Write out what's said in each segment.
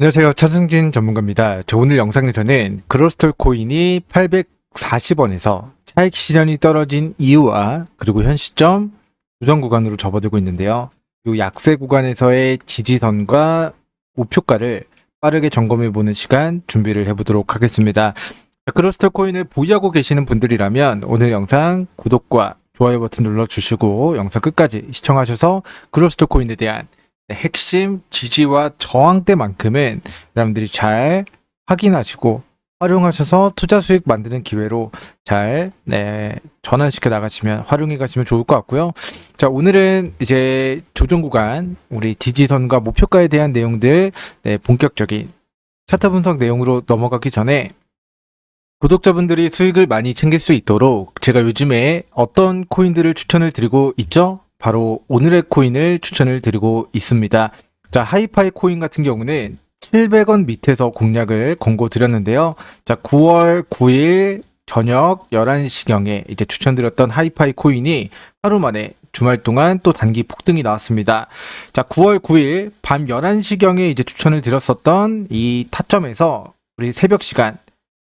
안녕하세요. 차승진 전문가입니다. 저 오늘 영상에서는 그로스톨 코인이 840원에서 차익 실현이 떨어진 이유와 그리고 현 시점 조정 구간으로 접어들고 있는데요. 이 약세 구간에서의 지지선과 목표가를 빠르게 점검해 보는 시간 준비를 해보도록 하겠습니다. 자, 그로스톨 코인을 보유하고 계시는 분들이라면 오늘 영상 구독과 좋아요 버튼 눌러주시고 영상 끝까지 시청하셔서 그로스톨 코인에 대한 핵심 지지와 저항대만큼은 여러분들이 잘 확인하시고 활용하셔서 투자 수익 만드는 기회로 잘 네, 전환시켜 나가시면 활용해 가시면 좋을 것 같고요. 자, 오늘은 이제 조정 구간 우리 지지선과 목표가에 대한 내용들 네, 본격적인 차트 분석 내용으로 넘어가기 전에 구독자분들이 수익을 많이 챙길 수 있도록 제가 요즘에 어떤 코인들을 추천을 드리고 있죠? 바로 오늘의 코인을 추천을 드리고 있습니다. 자, 하이파이 코인 같은 경우는 700원 밑에서 공략을 권고 드렸는데요. 자, 9월 9일 저녁 11시경에 이제 추천드렸던 하이파이 코인이 하루 만에 주말 동안 또 단기 폭등이 나왔습니다. 자, 9월 9일 밤 11시경에 이제 추천을 드렸었던 이 타점에서 우리 새벽 시간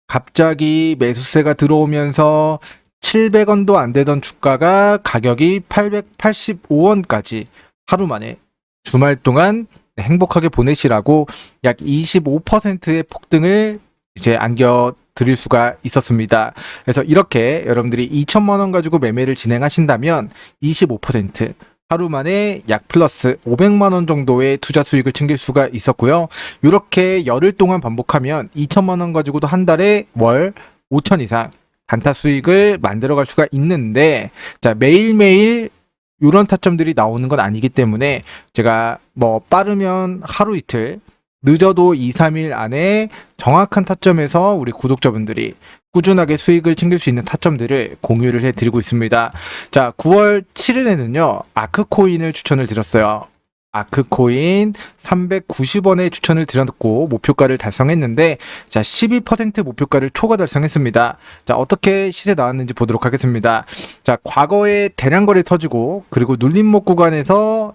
갑자기 매수세가 들어오면서 700원도 안 되던 주가가 가격이 885원까지 하루 만에 주말 동안 행복하게 보내시라고 약 25%의 폭등을 이제 안겨 드릴 수가 있었습니다. 그래서 이렇게 여러분들이 2천만 원 가지고 매매를 진행하신다면 25% 하루 만에 약 플러스 500만 원 정도의 투자 수익을 챙길 수가 있었고요. 이렇게 열흘 동안 반복하면 2천만 원 가지고도 한 달에 월 5천 이상 단타 수익을 만들어갈 수가 있는데 자 매일매일 이런 타점들이 나오는 건 아니기 때문에 제가 뭐 빠르면 하루 이틀 늦어도 2, 3일 안에 정확한 타점에서 우리 구독자분들이 꾸준하게 수익을 챙길 수 있는 타점들을 공유를 해드리고 있습니다. 자, 9월 7일에는요, 아크코인을 추천을 드렸어요. 아크코인 390원에 추천을 드렸고 목표가를 달성했는데 자 12% 목표가를 초과 달성했습니다. 자 어떻게 시세 나왔는지 보도록 하겠습니다. 자 과거에 대량 거래 터지고 그리고 눌림목 구간에서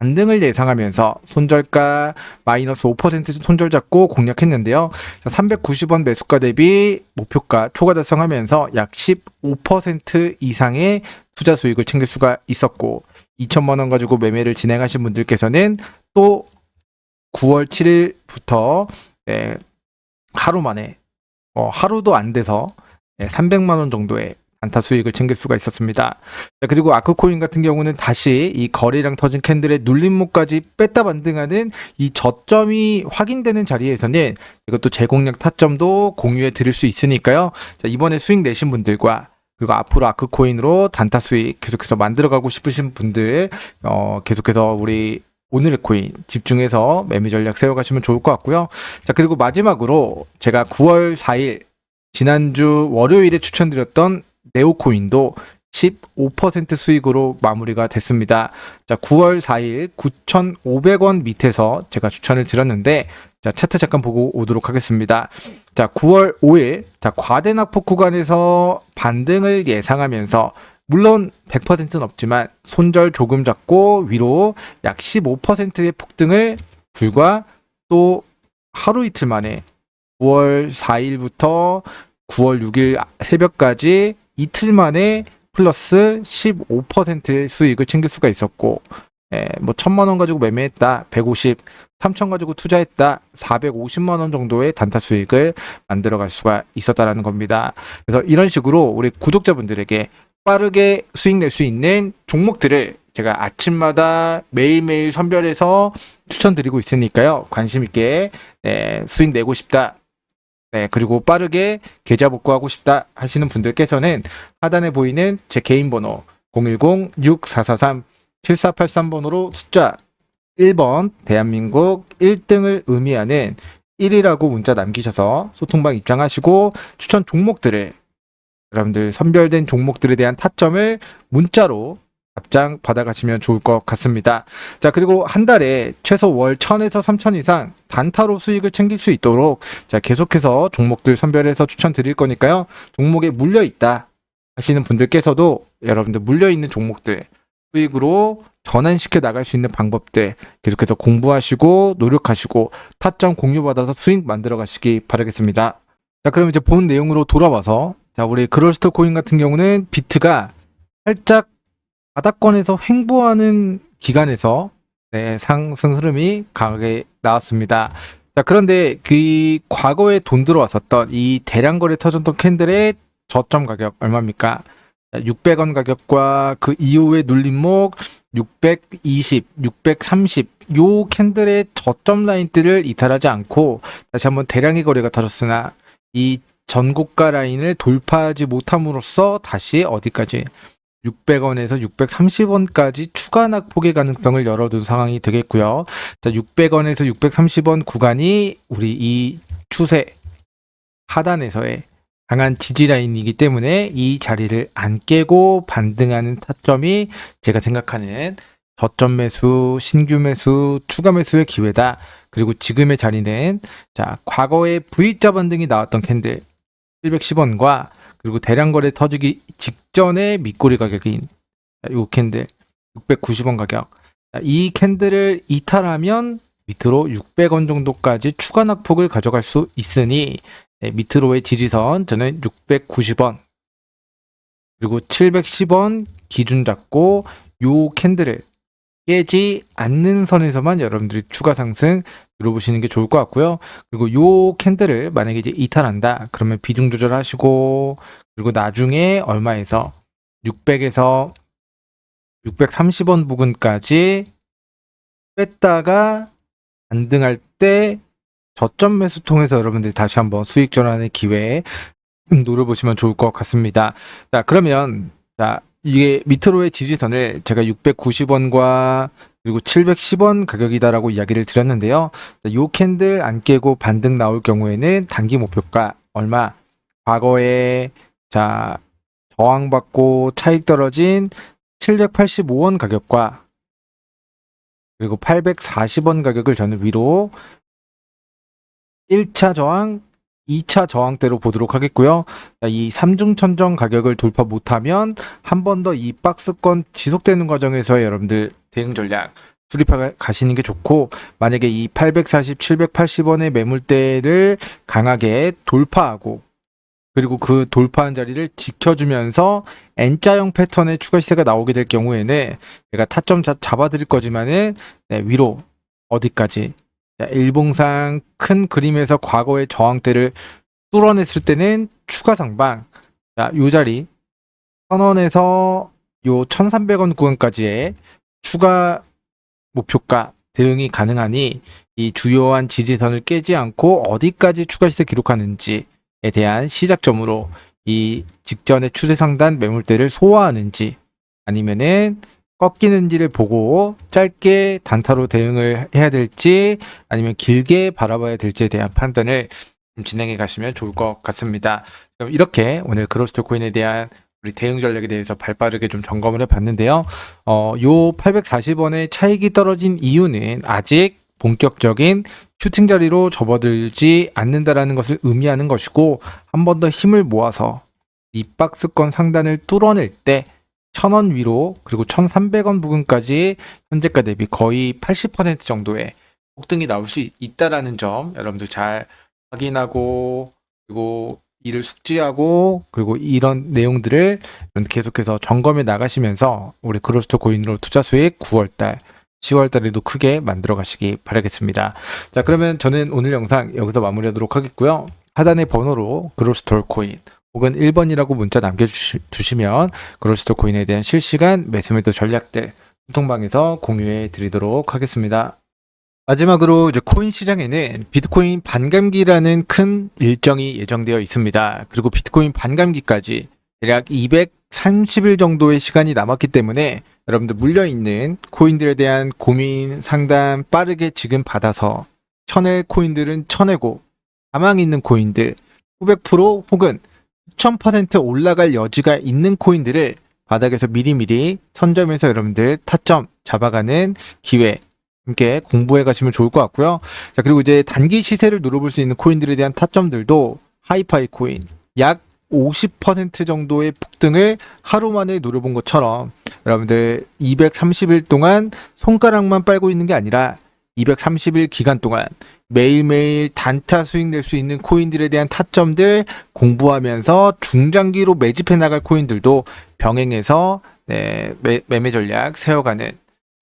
반등을 예상하면서 손절가 마이너스 5% 손절 잡고 공략했는데요. 자, 390원 매수가 대비 목표가 초과 달성하면서 약 15% 이상의 투자 수익을 챙길 수가 있었고 2천만 원 가지고 매매를 진행하신 분들께서는 또 9월 7일부터 예, 하루 만에 어, 하루도 안 돼서 예, 300만 원 정도의 단타 수익을 챙길 수가 있었습니다. 자, 그리고 아크코인 같은 경우는 다시 이 거래량 터진 캔들의 눌림목까지 뺐다 반등하는 이 저점이 확인되는 자리에서는 이것도 재공략 타점도 공유해 드릴 수 있으니까요. 자, 이번에 수익 내신 분들과 그리고 앞으로 아크코인으로 단타 수익 계속해서 만들어가고 싶으신 분들 어, 계속해서 우리 오늘의 코인 집중해서 매매 전략 세워가시면 좋을 것 같고요. 자 그리고 마지막으로 제가 9월 4일 지난주 월요일에 추천드렸던 네오코인도 15% 수익으로 마무리가 됐습니다. 자, 9월 4일 9,500원 밑에서 제가 추천을 드렸는데 자, 차트 잠깐 보고 오도록 하겠습니다. 자, 9월 5일 자, 과대 낙폭 구간에서 반등을 예상하면서 물론 100%는 없지만 손절 조금 잡고 위로 약 15%의 폭등을 불과 또 하루 이틀 만에 9월 4일부터 9월 6일 새벽까지 이틀 만에 플러스 15%의 수익을 챙길 수가 있었고, 예, 뭐 천만 원 가지고 매매했다, 150, 3천 가지고 투자했다, 450만 원 정도의 단타 수익을 만들어 갈 수가 있었다라는 겁니다. 그래서 이런 식으로 우리 구독자분들에게 빠르게 수익 낼 수 있는 종목들을 제가 아침마다 매일매일 선별해서 추천드리고 있으니까요. 관심 있게 네, 수익 내고 싶다. 네, 그리고 빠르게 계좌 복구하고 싶다 하시는 분들께서는 하단에 보이는 제 개인 번호 010-6443-7483번호로 숫자 1번 대한민국 1등을 의미하는 1이라고 문자 남기셔서 소통방 입장하시고 추천 종목들을 여러분들 선별된 종목들에 대한 타점을 문자로 답장 받아가시면 좋을 것 같습니다. 자, 그리고 한 달에 최소 월 1000에서 3000 이상 단타로 수익을 챙길 수 있도록 자, 계속해서 종목들 선별해서 추천드릴 거니까요. 종목에 물려 있다 하시는 분들께서도 여러분들 물려 있는 종목들 수익으로 전환시켜 나갈 수 있는 방법들 계속해서 공부하시고 노력하시고 타점 공유받아서 수익 만들어 가시기 바라겠습니다. 자, 그럼 이제 본 내용으로 돌아와서 자, 우리 그럴스터 코인 같은 경우는 비트가 살짝 바닥권에서 횡보하는 기간에서 네, 상승 흐름이 강하게 나왔습니다. 자, 그런데 그 과거에 돈 들어왔었던 이 대량 거래 터졌던 캔들의 저점 가격 얼마입니까? 600원 가격과 그 이후에 눌림목 620, 630, 요 캔들의 저점 라인들을 이탈하지 않고 다시 한번 대량의 거래가 터졌으나 이 전고가 라인을 돌파하지 못함으로써 다시 어디까지 600원에서 630원까지 추가 낙폭의 가능성을 열어둔 상황이 되겠고요. 자, 600원에서 630원 구간이 우리 이 추세 하단에서의 강한 지지 라인이기 때문에 이 자리를 안 깨고 반등하는 타점이 제가 생각하는 저점 매수, 신규 매수, 추가 매수의 기회다. 그리고 지금의 자리는 자, 과거에 V자 반등이 나왔던 캔들 710원과 그리고 대량 거래 터지기 직전의 밑꼬리 가격인 자, 요 캔들 690원 가격. 자, 이 캔들을 이탈하면 밑으로 600원 정도까지 추가 낙폭을 가져갈 수 있으니 네, 밑으로의 지지선 저는 690원 그리고 710원 기준 잡고 요 캔들을 깨지 않는 선에서만 여러분들이 추가 상승 들어보시는 게 좋을 것 같고요. 그리고 요 캔들을 만약에 이제 이탈한다 그러면 비중 조절하시고 그리고 나중에 얼마에서 600에서 630원 부근까지 뺐다가 반등할 때 저점 매수 통해서 여러분들이 다시 한번 수익 전환의 기회에 노려보시면 좋을 것 같습니다. 자, 그러면 자, 이게 밑으로의 지지선을 제가 690원과 그리고 710원 가격이다라고 이야기를 드렸는데요. 자, 요 캔들 안 깨고 반등 나올 경우에는 단기 목표가 얼마? 과거에 자, 저항받고 차익 떨어진 785원 가격과 그리고 840원 가격을 저는 위로 1차 저항, 2차 저항대로 보도록 하겠고요. 이 삼중천정 가격을 돌파 못하면 한 번 더 이 박스권 지속되는 과정에서 여러분들 대응 전략 수립하 가시는 게 좋고 만약에 이 840, 780원의 매물대를 강하게 돌파하고 그리고 그 돌파한 자리를 지켜주면서 N자형 패턴의 추가 시세가 나오게 될 경우에는 제가 타점 잡- 잡아드릴 거지만은 네, 위로 어디까지 자, 일봉상 큰 그림에서 과거의 저항대를 뚫어냈을 때는 추가 상방. 자, 요 자리. 1000원에서 요 1300원 구간까지의 추가 목표가 대응이 가능하니 이 주요한 지지선을 깨지 않고 어디까지 추가 시세 기록하는지에 대한 시작점으로 이 직전의 추세 상단 매물대를 소화하는지 아니면은 꺾이는지를 보고 짧게 단타로 대응을 해야 될지 아니면 길게 바라봐야 될지에 대한 판단을 좀 진행해 가시면 좋을 것 같습니다. 그럼 이렇게 오늘 그로스트 코인에 대한 우리 대응 전략에 대해서 발빠르게 좀 점검을 해 봤는데요. 어, 요 840원의 차익이 떨어진 이유는 아직 본격적인 슈팅 자리로 접어들지 않는다라는 것을 의미하는 것이고 한 번 더 힘을 모아서 이 박스권 상단을 뚫어낼 때 1000원 위로 그리고 1300원 부근까지 현재가 대비 거의 80% 정도의 폭등이 나올 수 있다라는 점 여러분들 잘 확인하고 그리고 이를 숙지하고 그리고 이런 내용들을 계속해서 점검해 나가시면서 우리 그로스터 고인으로 투자 수익 9월달 10월 달에도 크게 만들어 가시기 바라겠습니다. 자, 그러면 저는 오늘 영상 여기서 마무리하도록 하겠고요. 하단의 번호로 그로스톨 코인 혹은 1번이라고 문자 남겨주시면 그로스톨 코인에 대한 실시간 매수매도 전략들 통방에서 공유해 드리도록 하겠습니다. 마지막으로 이제 코인 시장에는 비트코인 반감기라는 큰 일정이 예정되어 있습니다. 그리고 비트코인 반감기까지 대략 230일 정도의 시간이 남았기 때문에 여러분들 물려있는 코인들에 대한 고민 상담 빠르게 지금 받아서 쳐낼 코인들은 쳐내고 가망 있는 코인들 900% 혹은 1000% 올라갈 여지가 있는 코인들을 바닥에서 미리미리 선점해서 여러분들 타점 잡아가는 기회 함께 공부해 가시면 좋을 것 같고요. 자, 그리고 이제 단기 시세를 노려볼 수 있는 코인들에 대한 타점들도 하이파이 코인 약 50% 정도의 폭등을 하루 만에 노려본 것처럼 여러분들 230일 동안 손가락만 빨고 있는 게 아니라 230일 기간 동안 매일매일 단타 수익 낼 수 있는 코인들에 대한 타점들 공부하면서 중장기로 매집해 나갈 코인들도 병행해서 네, 매, 매매 전략 세워가는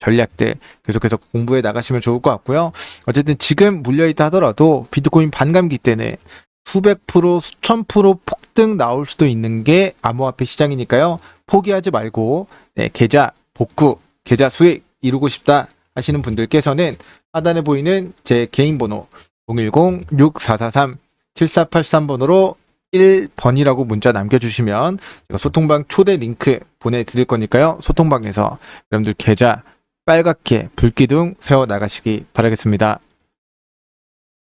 전략들 계속해서 공부해 나가시면 좋을 것 같고요. 어쨌든 지금 물려있다 하더라도 비트코인 반감기 때는 수백 프로, 수천 프로 폭등 나올 수도 있는 게 암호화폐 시장이니까요. 포기하지 말고 네, 계좌 복구, 계좌 수익 이루고 싶다 하시는 분들께서는 하단에 보이는 제 개인 번호 010-6443-7483번으로 1번이라고 문자 남겨주시면 제가 소통방 초대 링크 보내드릴 거니까요. 소통방에서 여러분들 계좌 빨갛게 불기둥 세워 나가시기 바라겠습니다.